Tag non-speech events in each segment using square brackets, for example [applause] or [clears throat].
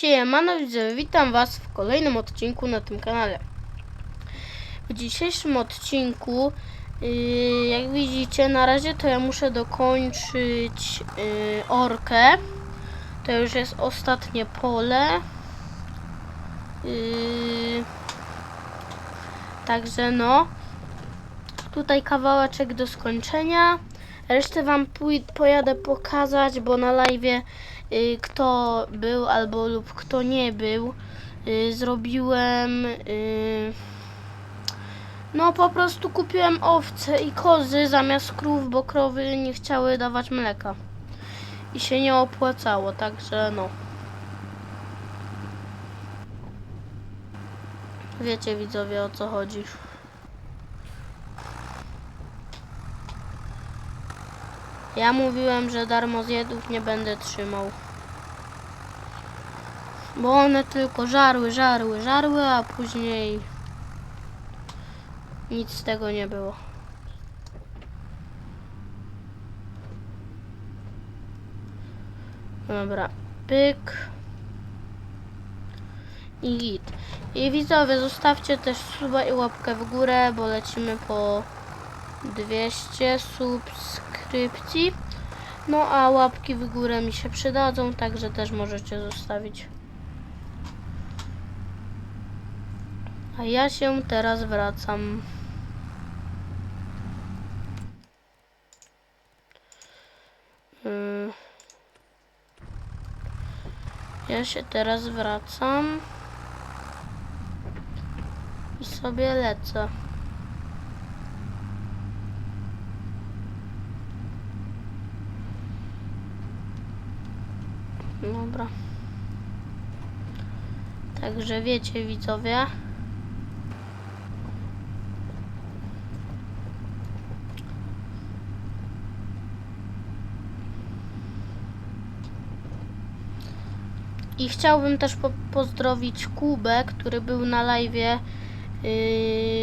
Siemano widzowie, witam was w kolejnym odcinku na tym kanale. W dzisiejszym odcinku, yy, jak widzicie, na razie to ja muszę dokończyć yy, orkę. To już jest ostatnie pole. Yy, także no, tutaj kawałeczek do skończenia. Resztę wam pojadę pokazać, bo na live kto był albo lub kto nie był, y, zrobiłem y, no po prostu kupiłem owce i kozy zamiast krów, bo krowy nie chciały dawać mleka i się nie opłacało, także no. Wiecie widzowie o co chodzi. Ja mówiłem, że darmo zjedów nie będę trzymał. Bo one tylko żarły, żarły, żarły, a później nic z tego nie było. Dobra, pyk. I git. I widzowie, zostawcie też suba i łapkę w górę, bo lecimy po 200 subskrypcji. No a łapki w górę mi się przydadzą, także też możecie zostawić. A ja się teraz wracam. Yy. Ja się teraz wracam i sobie lecę. Dobra. Także wiecie widzowie. I chciałbym też po pozdrowić Kubę, który był na live yy,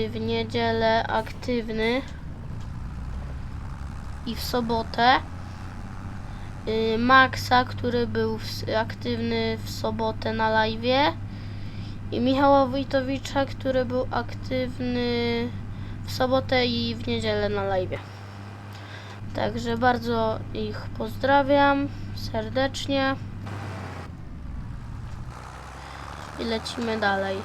w niedzielę aktywny i w sobotę. Y, Maxa, który był w, aktywny w sobotę na live i Michała Wojtowicza, który był aktywny w sobotę i w niedzielę na live. Także bardzo ich pozdrawiam serdecznie i lecimy dalej.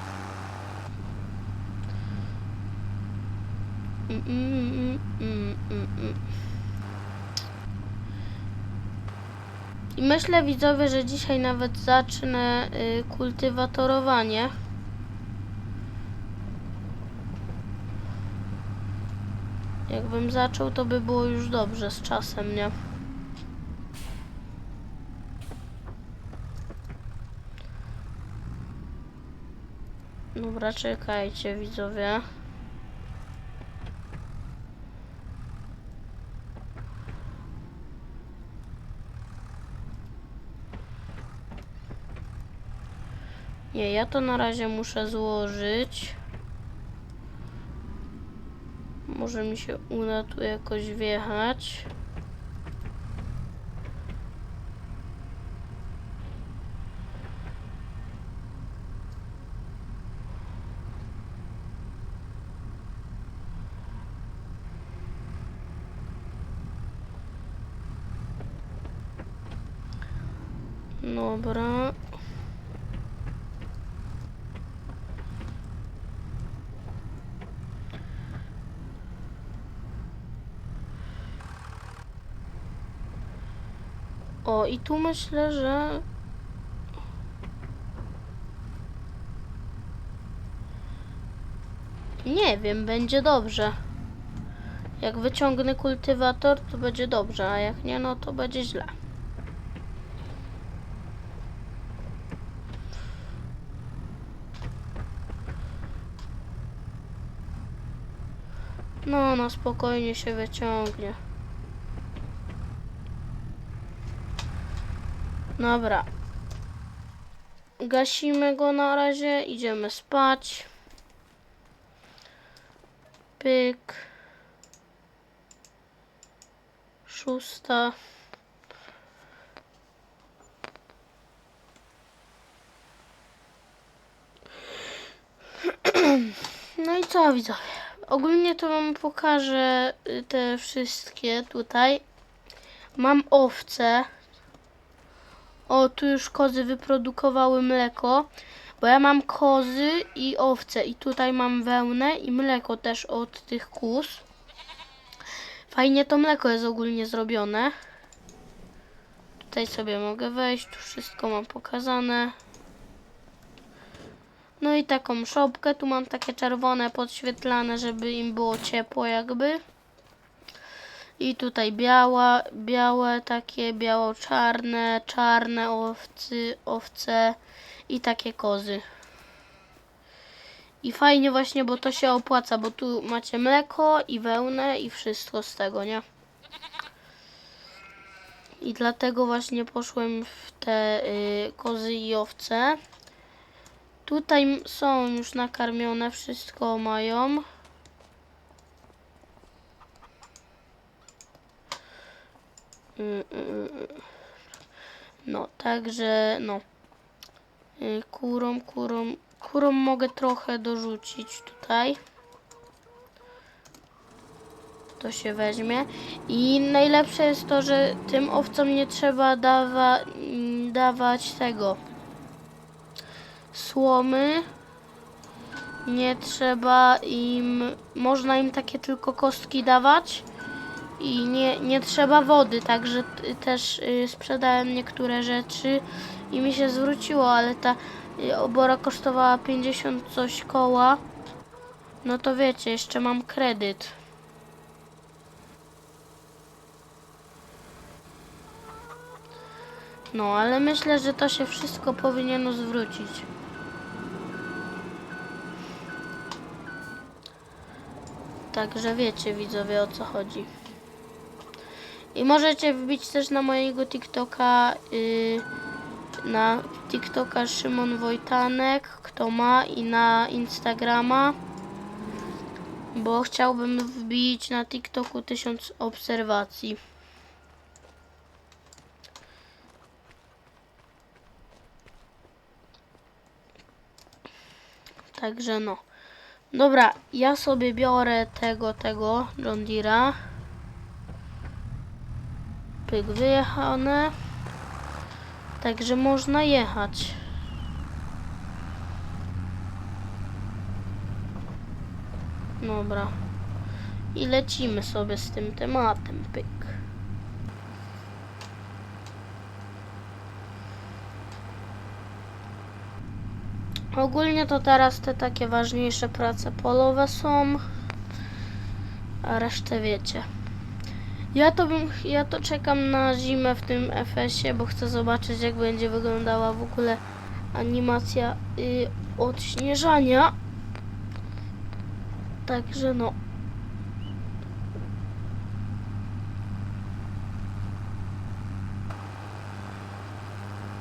Mm, mm, mm, mm, mm, mm. I myślę widzowie, że dzisiaj nawet zacznę y, kultywatorowanie. Jakbym zaczął, to by było już dobrze z czasem, nie? Dobra, czekajcie widzowie. Nie, ja to na razie muszę złożyć. Może mi się uda tu jakoś wjechać. Dobra. O, i tu myślę, że. Nie wiem, będzie dobrze. Jak wyciągnę kultywator, to będzie dobrze, a jak nie, no to będzie źle. No, no spokojnie się wyciągnie. Dobra. Gasimy go na razie, idziemy spać. Pyk. Szósta. [clears throat] No i co widzowie? Ogólnie to wam pokażę y, te wszystkie tutaj. Mam owce. O, tu już kozy wyprodukowały mleko. Bo ja mam kozy i owce. I tutaj mam wełnę i mleko też od tych kóz. Fajnie to mleko jest ogólnie zrobione. Tutaj sobie mogę wejść. Tu wszystko mam pokazane. No i taką szopkę. Tu mam takie czerwone podświetlane, żeby im było ciepło jakby. I tutaj biała, białe takie, biało-czarne, czarne owcy, owce i takie kozy. I fajnie właśnie, bo to się opłaca, bo tu macie mleko i wełnę i wszystko z tego, nie? I dlatego właśnie poszłem w te y, kozy i owce. Tutaj są już nakarmione, wszystko mają. Mm, mm, mm. No, także no. Y, Kurą, kurą, kurą mogę trochę dorzucić tutaj. To się weźmie. I najlepsze jest to, że tym owcom nie trzeba dawa, mm, dawać tego słomy. Nie trzeba im, można im takie tylko kostki dawać i nie, nie trzeba wody, także też y, sprzedałem niektóre rzeczy i mi się zwróciło, ale ta y, obora kosztowała 50 coś koła. No to wiecie, jeszcze mam kredyt. No, ale myślę, że to się wszystko powinno zwrócić. Także wiecie widzowie o co chodzi. I możecie wbić też na mojego TikToka yy, na TikToka Szymon Wojtanek, kto ma i na Instagrama. Bo chciałbym wbić na TikToku 1000 obserwacji. Także no. Dobra, ja sobie biorę tego, tego John Deere'a. Pyk wyjechane. Także można jechać. Dobra. I lecimy sobie z tym tematem. Pyk. Ogólnie to teraz te takie ważniejsze prace polowe są, a resztę wiecie. Ja to bym, ja to czekam na zimę w tym FS-ie, bo chcę zobaczyć jak będzie wyglądała w ogóle animacja y, odśnieżania. Także no.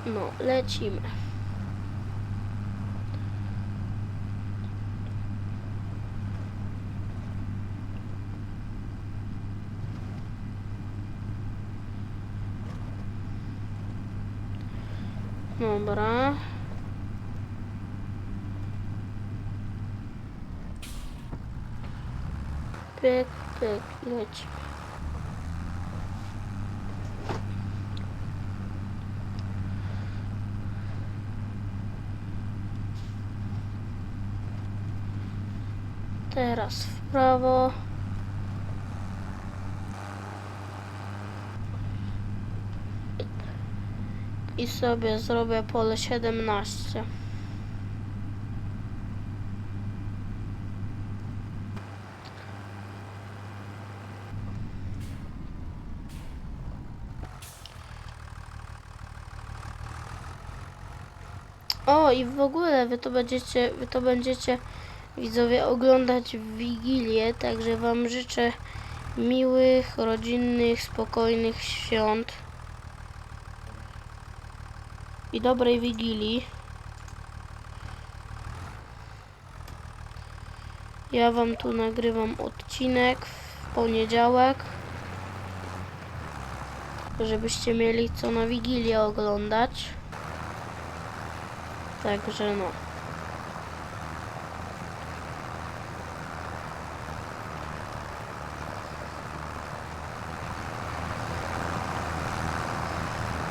No, lecimy. Dobra. Pyk, pyk, leci. Teraz w prawo. I sobie zrobię pole 17. O, i w ogóle wy to będziecie, wy to będziecie widzowie oglądać w Wigilię, także wam życzę miłych, rodzinnych, spokojnych świąt i dobrej Wigilii. Ja wam tu nagrywam odcinek w poniedziałek, żebyście mieli co na Wigilię oglądać. Także no.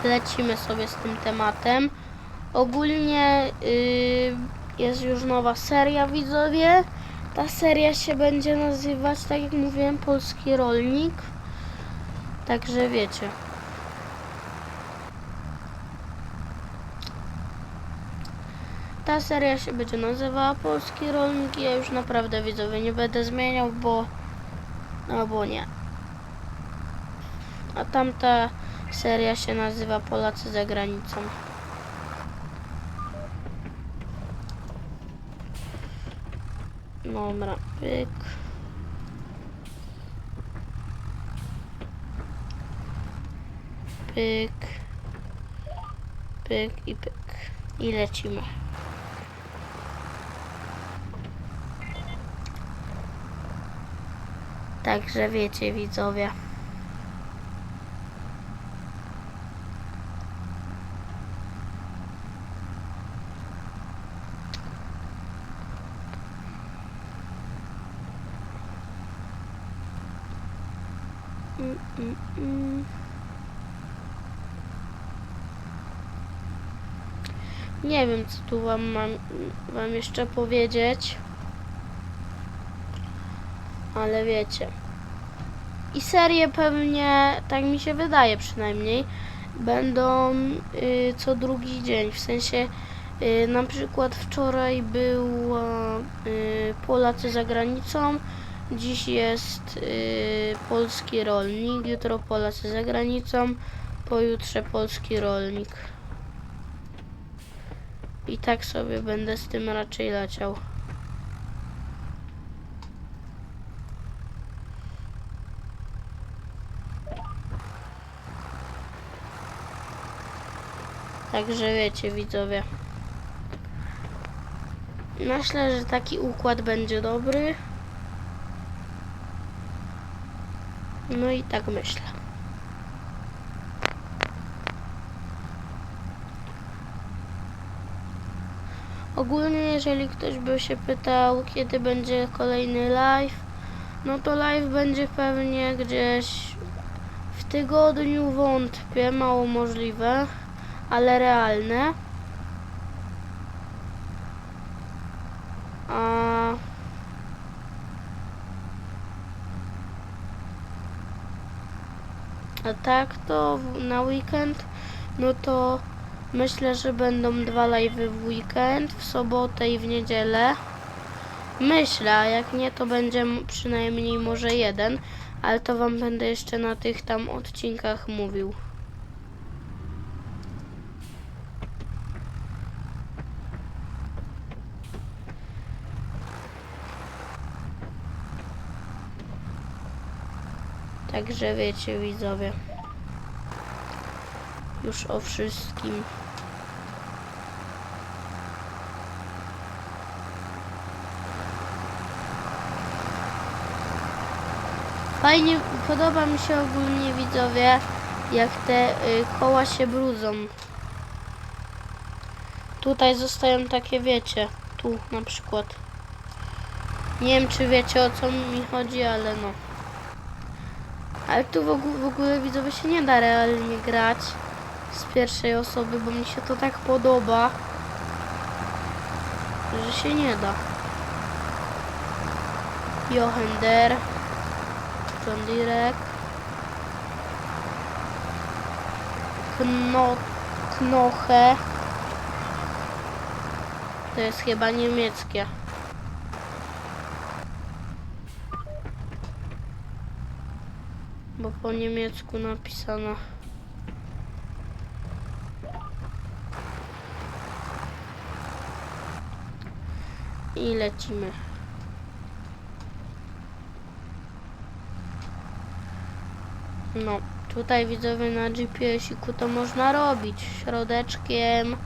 Lecimy sobie z tym tematem. Ogólnie y, jest już nowa seria, widzowie. Ta seria się będzie nazywać, tak jak mówiłem, Polski Rolnik. Także wiecie. Ta seria się będzie nazywała Polski Rolnik ja już naprawdę widzowie nie będę zmieniał, bo... No bo nie. A tamta seria się nazywa Polacy za granicą. Dobra, pyk. Pyk. Pyk i pyk. I lecimy. Także wiecie widzowie. Mm, mm, mm. Nie wiem, co tu wam mam wam jeszcze powiedzieć. Ale wiecie. I serie pewnie, tak mi się wydaje przynajmniej, będą y, co drugi dzień. W sensie y, na przykład wczoraj był y, Polacy za granicą, dziś jest y, polski rolnik, jutro Polacy za granicą, pojutrze polski rolnik. I tak sobie będę z tym raczej leciał. Także wiecie, widzowie. Myślę, że taki układ będzie dobry. No i tak myślę. Ogólnie, jeżeli ktoś by się pytał, kiedy będzie kolejny live, no to live będzie pewnie gdzieś w tygodniu, wątpię, mało możliwe, ale realne. A A tak to na weekend, no to myślę, że będą dwa live'y w weekend, w sobotę i w niedzielę. Myślę, a jak nie, to będzie przynajmniej może jeden, ale to wam będę jeszcze na tych tam odcinkach mówił. Także wiecie, widzowie. Już o wszystkim. Fajnie, podoba mi się ogólnie widzowie, jak te y, koła się brudzą. Tutaj zostają takie, wiecie, tu na przykład. Nie wiem, czy wiecie o co mi chodzi, ale no. Ale tu w ogóle, w ogóle widzowie się nie da realnie grać z pierwszej osoby, bo mi się to tak podoba, że się nie da. Johender, John Direk, Kno, Knoche, to jest chyba niemieckie. bo po niemiecku napisano. I lecimy. No, tutaj widzowie na GPS-iku to można robić środeczkiem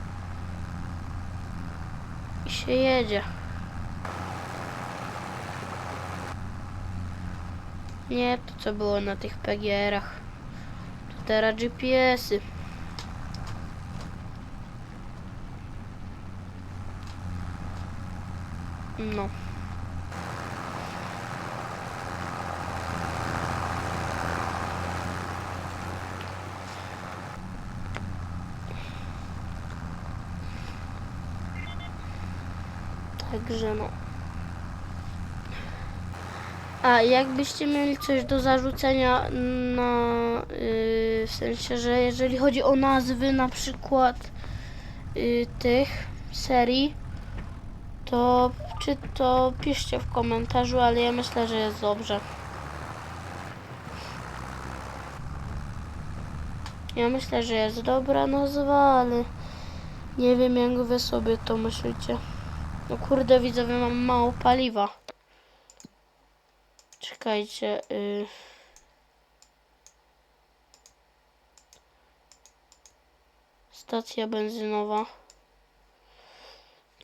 i się jedzie. Nie to co było na tych PGR-ach. To teraz GPS-y. No. Także no. A jakbyście mieli coś do zarzucenia na yy, w sensie, że jeżeli chodzi o nazwy na przykład yy, tych serii, to czy to piszcie w komentarzu, ale ja myślę, że jest dobrze. Ja myślę, że jest dobra nazwa, ale nie wiem jak wy sobie to myślicie. No kurde, widzowie, mam mało paliwa. Czekajcie. Y... Stacja benzynowa.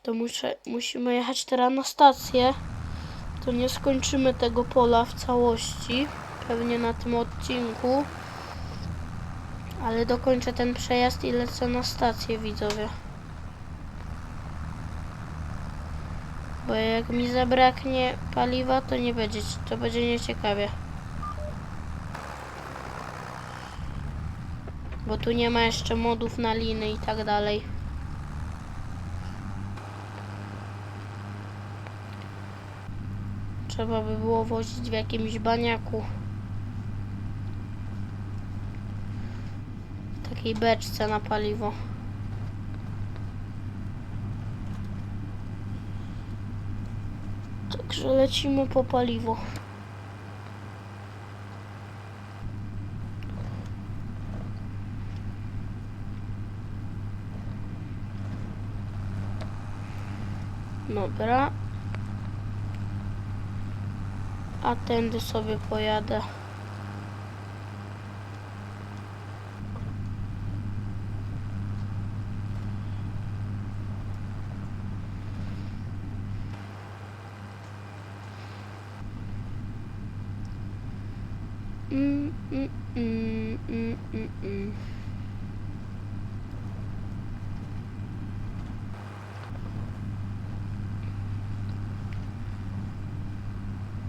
To muszę, musimy jechać teraz na stację. To nie skończymy tego pola w całości. Pewnie na tym odcinku. Ale dokończę ten przejazd i lecę na stację, widzowie. Bo jak mi zabraknie paliwa, to nie będzie, to będzie nieciekawie. Bo tu nie ma jeszcze modów na liny i tak dalej. Trzeba by było wozić w jakimś baniaku. Takiej beczce na paliwo. Także lecimy po paliwo. Dobra. A tędy sobie pojadę.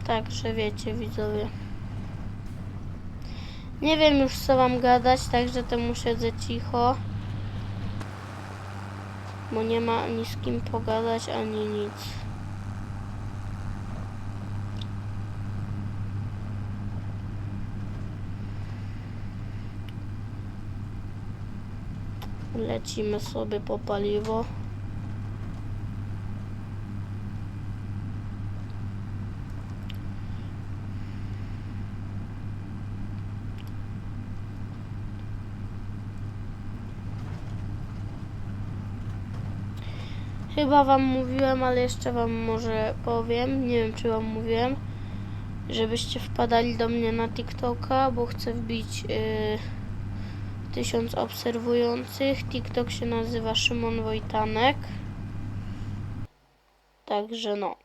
Także wiecie widzowie. Nie wiem już co wam gadać, także temu siedzę cicho. Bo nie ma ani z kim pogadać, ani nic. Lecimy sobie po paliwo. Chyba wam mówiłem, ale jeszcze wam może powiem. Nie wiem, czy wam mówiłem, żebyście wpadali do mnie na TikToka, bo chcę wbić. Yy, tysiąc obserwujących. TikTok się nazywa Szymon Wojtanek. Także no.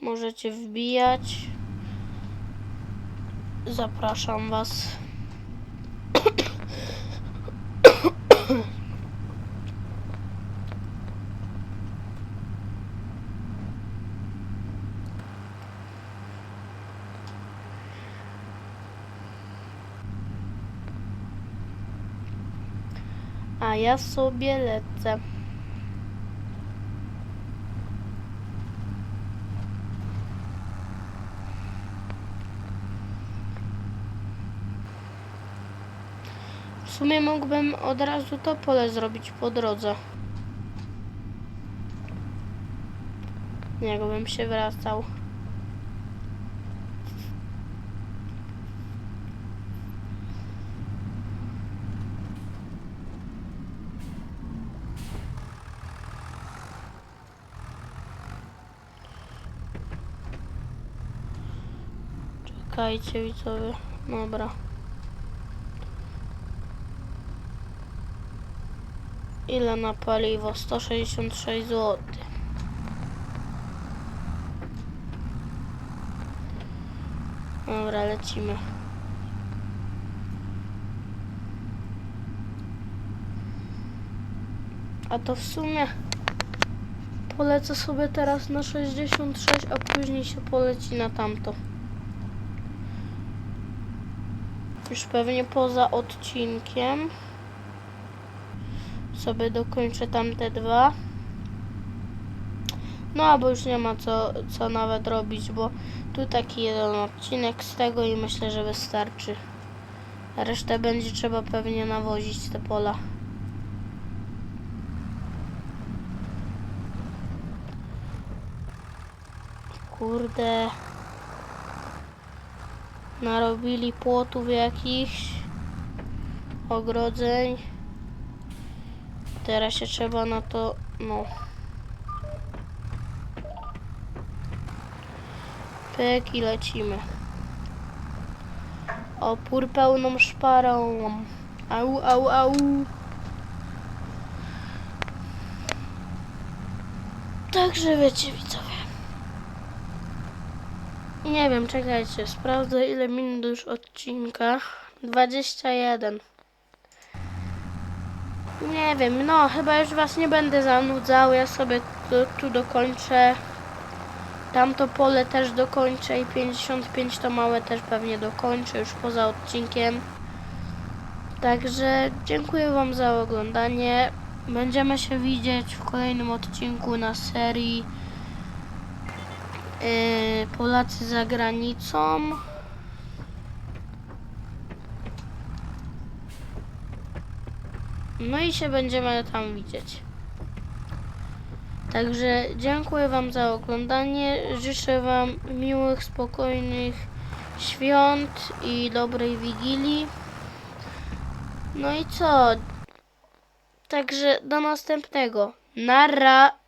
Możecie wbijać. Zapraszam Was. Ja sobie lecę. W sumie mógłbym od razu to pole zrobić po drodze. Jakbym się wracał. Czekajcie widzowie. Dobra. Ile na paliwo? 166 zł. Dobra, lecimy. A to w sumie polecę sobie teraz na 66, a później się poleci na tamto. Już pewnie poza odcinkiem sobie dokończę tamte dwa. No, bo już nie ma co, co nawet robić, bo tu taki jeden odcinek z tego i myślę, że wystarczy. Resztę będzie trzeba pewnie nawozić te pola. Kurde. Narobili płotów jakichś. Ogrodzeń. Teraz się trzeba na to, no. Pyk i lecimy. Opór pełną szparą. Au, au, au. Także wiecie widzowie. Nie wiem, czekajcie, sprawdzę ile minut już odcinka. 21. Nie wiem, no chyba już was nie będę zanudzał, ja sobie tu, tu dokończę. Tamto pole też dokończę i 55 to małe też pewnie dokończę już poza odcinkiem. Także dziękuję wam za oglądanie. Będziemy się widzieć w kolejnym odcinku na serii Polacy za granicą. No i się będziemy tam widzieć. Także dziękuję Wam za oglądanie. Życzę Wam miłych, spokojnych świąt i dobrej wigilii. No i co? Także do następnego. Nara!